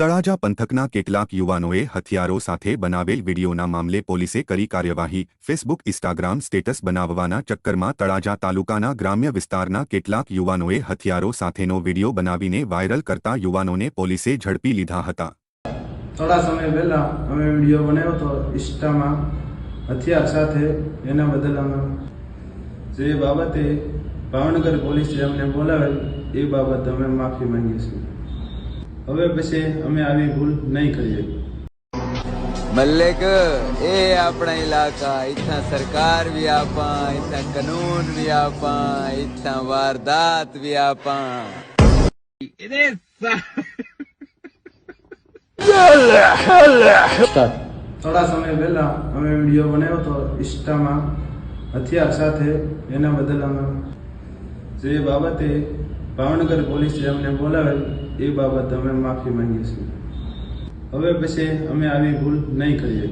તળાજા પંતકના કેટલાક યુવાનોએ હથિયારો સાથે બનાવેલ વીડિયોના મામલે પોલીસે કરી કાર્યવાહી ફેસબુક ઇnstagram સ્ટેટસ બનાવવાના ચક્કરમાં તળાજા તાલુકાના ગ્રામ્ય વિસ્તારના કેટલાક યુવાનોએ હથિયારો સાથેનો વીડિયો બનાવીને વાયરલ કરતા યુવાનોને પોલીસે ઝડપી લીધા હતા થોડા સમય પહેલા અમે વીડિયો બનાવ્યો તો ઇસ્ટામાં હથિયાર સાથે એના બદલામાં જે બાબતે પાવણકર પોલીસે અમને બોલાવેલ એ બાબત અમે માફી માંગીશું હવે પછી અમે આવી ભૂલ નહીં કરીએ मलिक ये अपना इलाका इतना सरकार भी आप इतना कानून भी आप इतना वारदात भी आप થોડા સમય પહેલા અમે વિડીયો બનાવ્યો હતો ઇન્સ્ટામાં હથિયાર સાથે એના બદલ અમે જે બાબતે ભાવનગર પોલીસે અમને બોલાવેલ એ બાબત અમે માફી માંગીએ છીએ હવે પછી અમે આવી ભૂલ નહીં કરીએ